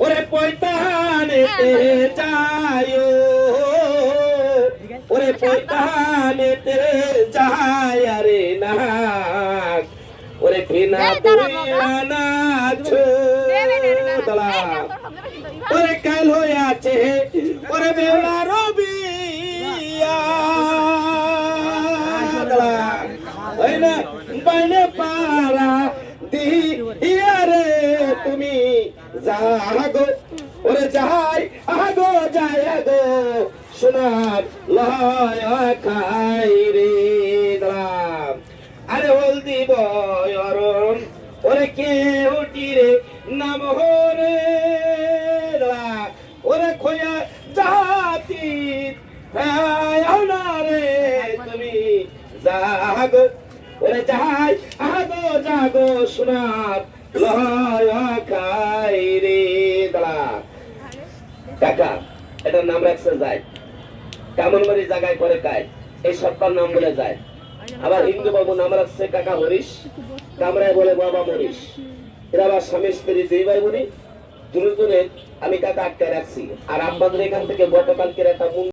ওরে পয়তানে তে চায়ো। ওরে পয়তানে তে চায় রে ওরে বিনা তুইয়ানা ছো ওরে কাল হয়ে আছে ওরে বেলা ওই না বাইনে পারা দিয়া রে তুমি। যাগো ওরে যাই আগো যাই আগো সোনার লয় খাই রে দাম আরে হলদি বয়রন ওরে কে উঠি রে, নাম হরে ওরে খোয়া জাতি না রে তুমি। জাগো ওরে যাই আগো জাগো সোনার রে কাকা, এটার নাম রাখছে যায়। জায়গায় করে এই সত্তার নাম বলে যায়। আবার হিন্দু বাবু নাম রাখছে কাকা হরিশ। কামরায় বলে বাবা মরিশ এরা আবার স্বামী স্ত্রী দুই ভাই বোনই। দুজনে, আমি কাকা আটকে রাখছি। আর আপনাদের এখান থেকে গতকালকের একটা